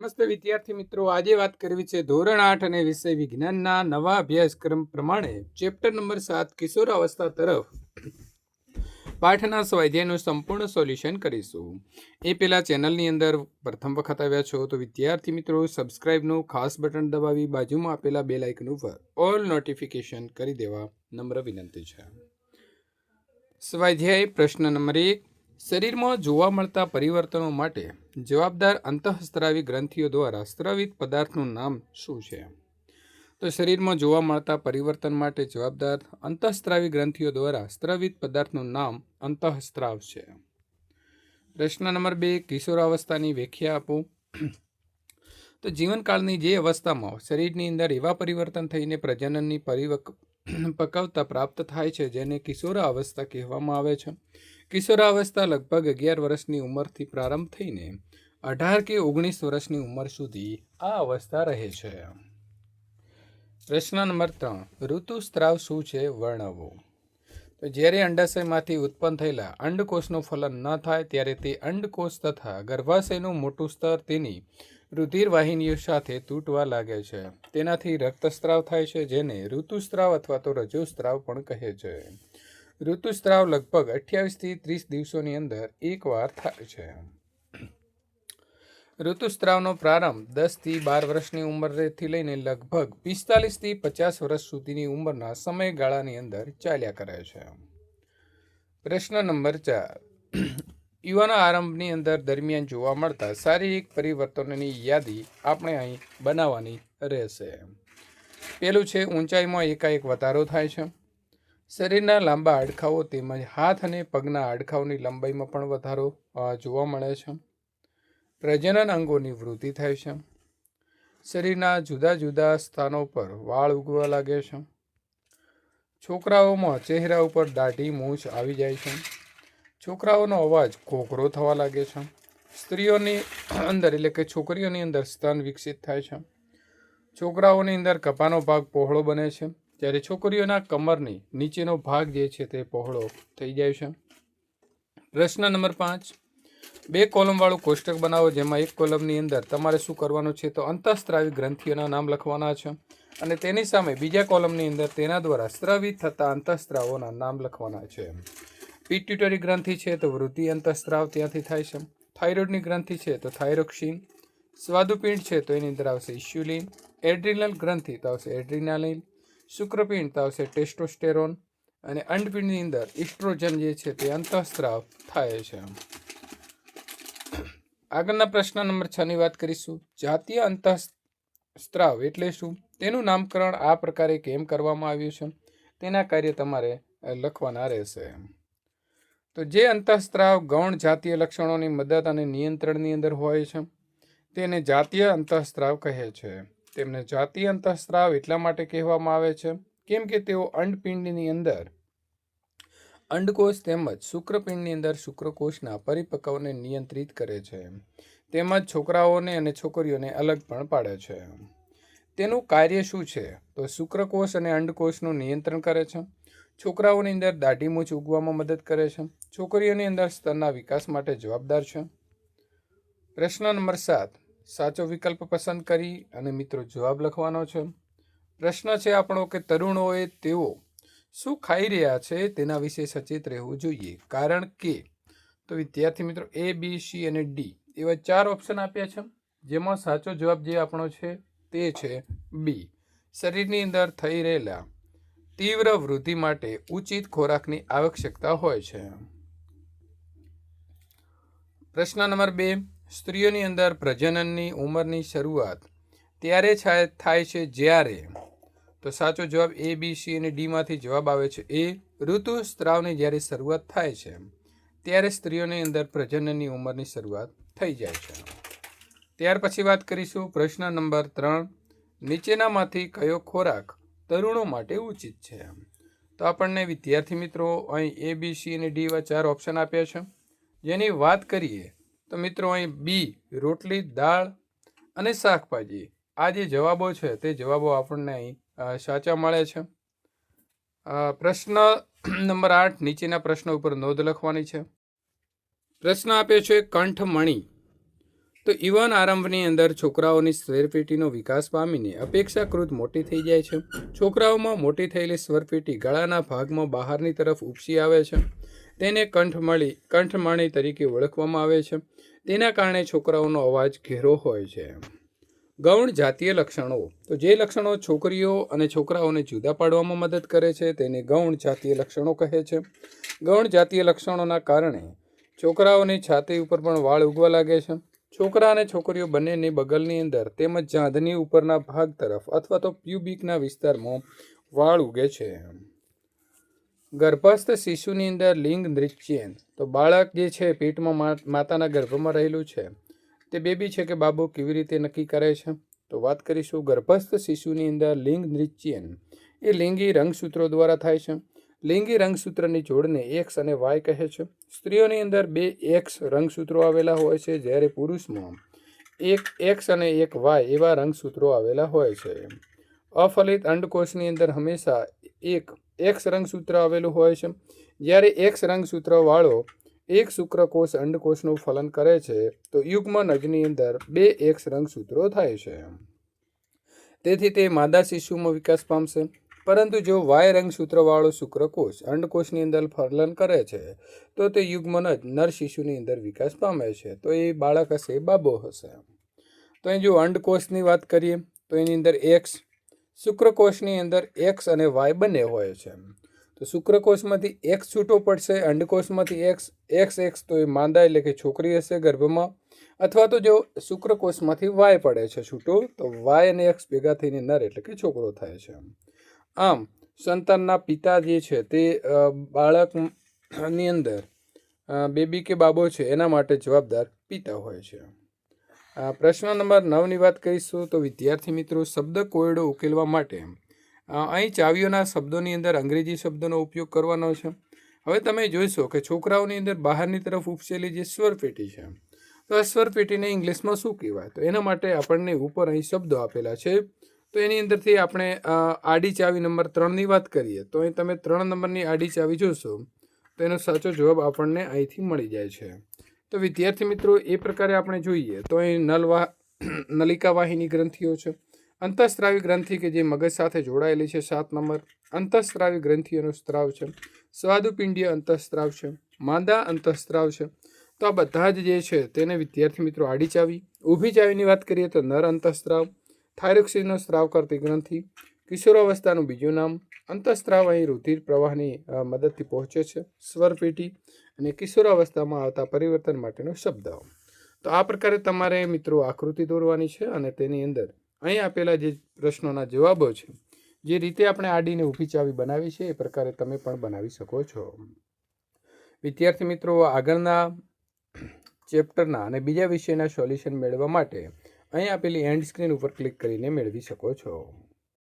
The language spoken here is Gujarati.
નમસ્તે વિદ્યાર્થી મિત્રો, આજે વાત કરવી છે ધોરણ આઠ અને વિષય વિજ્ઞાનના નવા અભ્યાસક્રમ પ્રમાણે ચેપ્ટર નંબર સાત કિશોરાવસ્થા તરફ. પાઠના સ્વાધ્યાયનું સંપૂર્ણ સોલ્યુશન કરીશું. એ પહેલાં ચેનલની અંદર પ્રથમ વખત આવ્યા છો તો વિદ્યાર્થી મિત્રો, સબસ્ક્રાઇબનું ખાસ બટન દબાવી બાજુમાં આપેલા બે લાઇકન ઉપર ઓલ નોટિફિકેશન કરી દેવા નમ્ર વિનંતી છે. સ્વાધ્યાય પ્રશ્ન નંબર એક શરીરમાં જોવા મળતા પરિવર્તનો માટે જવાબદાર અંતઃસ્ત્રાવી ગ્રંથિઓ દ્વારા સ્ત્રવિત પદાર્થનું નામ શું છે? તો શરીરમાં જોવા મળતા પરિવર્તન માટે જવાબદાર અંતઃસ્ત્રાવી ગ્રંથિઓ દ્વારા સ્ત્રવિત પદાર્થનું નામ અંતઃસ્ત્રાવ છે. પ્રશ્ન નંબર બે, કિશોરાવસ્થાની વ્યાખ્યા આપો. તો જીવનકાળની જે અવસ્થામાં શરીરની અંદર એવા પરિવર્તન થઈને પ્રજનનની પરિવક પકવતા પ્રાપ્ત થાય છે, જેને કિશોરાવસ્થા કહેવામાં આવે છે. કિશોરાવસ્થા લગભગ અગિયાર વર્ષની ઉંમરથી પ્રારંભ થઈને અઢાર કે ઓગણીસ વર્ષની ઉંમર સુધી આ અવસ્થા રહે છે. પ્રશ્ન નંબર ત્રણ. ઋતુસ્ત્રાવ શું છે? વર્ણવો. તો જ્યારે અંડાશયમાંથી ઉત્પન્ન થયેલા અંડકોષનું ફલન ન થાય, ત્યારે તે અંડકોષ તથા ગર્ભાશયનું મોટું સ્તર તેની રુધિર વાહિનીઓ સાથે તૂટવા લાગે છે. તેનાથી રક્તસ્ત્રાવ થાય છે, જેને ઋતુસ્ત્રાવ અથવા તો રજોસ્ત્રાવ પણ કહે છે. ઋતુસ્ત્રાવ લગભગ અઠ્યાવીસથી ત્રીસ દિવસોની અંદર એકવાર થાય છે. ઋતુસ્ત્રાવનો પ્રારંભ દસથી બાર વર્ષની ઉંમરથી લઈને લગભગ પિસ્તાલીસથી પચાસ વર્ષ સુધીની ઉંમરના સમયગાળાની અંદર ચાલ્યા કરે છે. પ્રશ્ન નંબર ચાર. યુવાના આરંભની અંદર દરમિયાન જોવા મળતા શારીરિક પરિવર્તનોની યાદી આપણે અહીં બનાવવાની રહેશે. પેલું છે, ઊંચાઈમાં એકાએક વધારો થાય છે. શરીરના લાંબા હાડકાઓ તેમજ હાથ અને પગના હાડકાઓની લંબાઈમાં પણ વધારો જોવા મળે છે. પ્રજનન અંગોની વૃદ્ધિ થાય છે. શરીરના જુદા જુદા સ્થાનો પર વાળ ઉગવા લાગે છે. છોકરાઓમાં ચહેરા ઉપર દાઢી, મૂછ આવી જાય છે. છોકરાઓનો અવાજ કોકરો થવા લાગે છે. સ્ત્રીઓની અંદર એટલે કે છોકરીઓની અંદર સ્તન વિકસિત થાય છે. છોકરાઓની અંદર કપાનો ભાગ પહોળો બને છે. જ્યારે છોકરીઓના કમરની નીચેનો ભાગ જે છે તે પહોળો થઈ જાય છે. પ્રશ્ન નંબર પાંચ. બે કોલમવાળું કોષ્ટક બનાવો જેમાં એક કોલમની અંદર તમારે શું કરવાનું છે તો અંતઃસ્ત્રાવી ગ્રંથિઓના નામ લખવાના છે અને તેની સામે બીજા કોલમની અંદર તેના દ્વારા સ્ત્રાવિત થતા અંતઃસ્ત્રાવોના નામ લખવાના છે. પિટ્યુટરી ગ્રંથિ છે તો વૃદ્ધિ અંતઃસ્ત્રાવ ત્યાંથી થાય છે. થાઇરોઇડની ગ્રંથિ છે તો થાઇરોક્સિન. સ્વાદુપિંડ છે તો એની અંદર આવશે ઇસ્યુલિન. એડ્રિનલ ગ્રંથિ તો આવશે એડ્રિનાલિન. શુક્રપિંડ તો આવશે ટેસ્ટોસ્ટેરોન. અને અંડપિંડની અંદર ઇસ્ટ્રોજન જે છે તે અંતઃસ્ત્રાવ થાય છે. આગળના પ્રશ્ન નંબર છ ની વાત કરીશું. જાતીય અંતઃસ્ત્રાવ એટલે શું? તેનું નામકરણ આ પ્રકારે કેમ કરવામાં આવ્યું છે? તેના કાર્ય તમારે લખવાના રહેશે. તો જે અંતઃસ્ત્રાવ ગૌણ જાતીય લક્ષણોની મદદ અને નિયંત્રણની અંદર હોય છે, તેને જાતીય અંતઃસ્ત્રાવ કહે છે. તેમને જાતીય અંતઃસ્ત્રાવ એટલા માટે કહેવામાં આવે છે, કેમ કે તેઓ અંડપિંડની અંદર અંડકોષ તેમજ શુક્રપિંડની અંદર શુક્રકોષના પરિપક્વને નિયંત્રિત કરે છે. તેમજ છોકરાઓને અને છોકરીઓને અલગ પણ પાડે છે. તેનું કાર્ય શું છે? તો શુક્રકોષ અને અંડકોષનું નિયંત્રણ કરે છે. છોકરાઓની અંદર દાઢી મૂછ ઉગવામાં મદદ કરે છે. છોકરીઓની અંદર સ્તનના વિકાસ માટે જવાબદાર છે. પ્રશ્ન નંબર સાત, સાચો વિકલ્પ પસંદ કરી અને મિત્રો જવાબ લખવાનો છે. પ્રશ્ન છે આપણો કે તરુણોએ તેઓ શું ખાઈ રહ્યા છે તેના વિશે સચેત રહેવું જોઈએ. કારણ કે, તો વિદ્યાર્થી મિત્રો એ બી સી અને ડી એવા ચાર ઓપ્શન આપ્યા છે. જેમાં સાચો જવાબ જે આપણો છે તે છે બી શરીરની અંદર થઈ રહેલા તીવ્ર વૃદ્ધિ માટે ઉચિત ખોરાકની આવશ્યકતા હોય છે. પ્રશ્ન નંબર બે. સ્ત્રીઓની અંદર પ્રજનનની ઉંમરની શરૂઆત ત્યારે થાય છે જ્યારે? તો સાચો જવાબ એ, બી, સી અને ડીમાંથી જવાબ આવે છે એ, ઋતુ સ્ત્રાવની જ્યારે શરૂઆત થાય છે, ત્યારે સ્ત્રીઓની અંદર પ્રજનનની ઉંમરની શરૂઆત થઈ જાય છે. ત્યાર પછી વાત કરીશું પ્રશ્ન નંબર ત્રણ. નીચેનામાંથી કયો ખોરાક તરુણો માટે ઉચિત છે. તો આપણને વિદ્યાર્થી મિત્રો, અહીં એ બી સી અને ડી એવા ચાર ઓપ્શન આપ્યા છે. જેની વાત કરીએ, તો મિત્રો અહીં બી રોટલી, દાળ અને શાકભાજી. આ જે જવાબો છે, તે જવાબો આપણને અહીં સાચા મળે છે. પ્રશ્ન નંબર આઠ નીચેના પ્રશ્નો ઉપર નોંધ લખવાની છે. પ્રશ્ન આપ્યો છે, કંઠમણી. તો યુવાન આરંભની અંદર છોકરાઓની સ્વરપેટીનો વિકાસ પામીને અપેક્ષાકૃત મોટી થઈ જાય છે. છોકરાઓમાં મોટી થયેલી સ્વરપેટી ગળાના ભાગમાં બહારની તરફ ઉપસી આવે છે. તેને કંઠમળી, કંઠમાણી તરીકે ઓળખવામાં આવે છે. તેના કારણે છોકરાઓનો અવાજ ઘેરો હોય છે. ગૌણ જાતીય લક્ષણો. તો જે લક્ષણો છોકરીઓ અને છોકરાઓને જુદા પાડવામાં મદદ કરે છે તેને ગૌણ જાતીય લક્ષણો કહે છે. ગૌણ જાતીય લક્ષણોના કારણે છોકરાઓની છાતી ઉપર પણ વાળ ઉગવા લાગે છે. છોકરા અને છોકરીઓ બંનેની બગલની અંદર તેમજ જાંધની ઉપરના ભાગ તરફ અથવા તો પ્યુબિકના વિસ્તારમાં વાળ ઉગે છે. ગર્ભસ્થ શિશુની અંદર લિંગ નૃત્યન તો બાળક જે છે પેટમાં માતાના ગર્ભમાં રહેલું છે. તે બેબી છે કે બાબો કેવી રીતે નક્કી કરે છે? તો વાત કરીશું ગર્ભસ્થ શિશુની અંદર લિંગ નૃત્યન એ લિંગી રંગસૂત્રો દ્વારા થાય છે. લિંગી રંગસૂત્રની જોડને એક્સ અને વાય કહે છે. સ્ત્રીઓની અંદર બે એક્સ રંગસૂત્રો આવેલા હોય છે, જ્યારે પુરુષમાં એક એક્સ અને એક વાય એવા રંગસૂત્રો આવેલા હોય છે. અફલિત અંડકોષની અંદર હંમેશા એક એક્સ રંગસૂત્ર આવેલું હોય છે. જ્યારે એક્સ રંગસૂત્રવાળો એક શુક્રકોષ અંડકોષનું ફલન કરે છે, તો યુગ્મ નજની અંદર બે એક્સ રંગસૂત્રો થાય છે. તેથી તે માદા શિશુમાં વિકાસ પામશે. પરંતુ જો વાય રંગસૂત્રવાળો શુક્રકોષ અંડકોષની અંદર ફરલન કરે છે, તો તે યુગ્મન જ નર શિશુની અંદર વિકાસ પામે છે. તો એ બાળક હશે બાબો હશે. તો અહીં જો અંડકોષની વાત કરીએ, તો એની અંદર એક્સ શુક્રકોષની અંદર એક્સ અને વાય બંને હોય છે. તો શુક્રકોષમાંથી એક્સ છૂટો પડશે અંડકોષમાંથી એક્સ એક્સ એક્સ તો એ માંદા એટલે કે છોકરી હશે ગર્ભમાં. અથવા તો જો શુક્રકોષમાંથી વાય પડે છે છૂટો, તો વાય અને એક્સ ભેગા થઈને નર એટલે કે છોકરો થાય છે. આમ, સંતાનના પિતા જે છે તે બાળકની અંદર બેબી કે બાબો છે એના માટે જવાબદાર પિતા હોય છે. પ્રશ્ન નંબર નવની વાત કરીશું તો વિદ્યાર્થી મિત્રો શબ્દ કોયડો ઉકેલવા માટે અહીં ચાવીઓના શબ્દોની અંદર અંગ્રેજી શબ્દોનો ઉપયોગ કરવાનો છે. હવે તમે જોઈશો કે છોકરાઓની અંદર બહારની તરફ ઉપસેલી જે સ્વર પેટી છે, તો આ સ્વરપેટીને ઇંગ્લિશમાં શું કહેવાય? તો એના માટે આપણને ઉપર અહીં શબ્દો આપેલા છે તો એની અંદરથી આપણે આડી ચાવી નંબર ત્રણની વાત કરીએ, તો અહીં તમે ત્રણ નંબરની આડી ચાવી જોશો, તો એનો સાચો જવાબ આપણને અહીંથી મળી જાય છે. તો વિદ્યાર્થી મિત્રો, એ પ્રકારે આપણે જોઈએ, તો અહીં નલવાહ નલિકા વાહિની ગ્રંથિઓ છે. અંતઃસ્ત્રાવી ગ્રંથિ કે જે મગજ સાથે જોડાયેલી છે, સાત નંબર. અંતઃસ્ત્રાવી ગ્રંથિઓનો સ્ત્રાવ છે. સ્વાદુપિંડીય અંતઃસ્ત્રાવ છે. માંદા અંતઃસ્ત્રાવ છે. તો આ બધા જ જે છે, તેને વિદ્યાર્થી મિત્રો આડી ચાવી. ઊભી ચાવીની વાત કરીએ તો નર અંતઃસ્ત્રાવ. થાઇરોક્સિનનો સ્ત્રાવ કરતી ગ્રંથિ, કિશોરાવસ્થાનું બીજું નામ, અંતઃસ્ત્રાવ અહીં રુધિર પ્રવાહની મદદથી પહોંચે છે સ્વરપેટી અને કિશોરાવસ્થામાં આવતા પરિવર્તન માટેનો શબ્દ. તો આ પ્રકારે તમારે મિત્રો આકૃતિ દોરવાની છે અને તેની અંદર અહીં આપેલા જે પ્રશ્નોના જવાબો છે, જે રીતે આપણે આડીને ઊભી ચાવી બનાવી છે એ પ્રકારે તમે પણ બનાવી શકો છો. વિદ્યાર્થી મિત્રો, આગળના ચેપ્ટરના અને બીજા વિષયના સોલ્યુશન મેળવવા માટે અહીં આપેલી એન્ડ સ્ક્રીન ઉપર ક્લિક કરીને મેળવી શકો છો.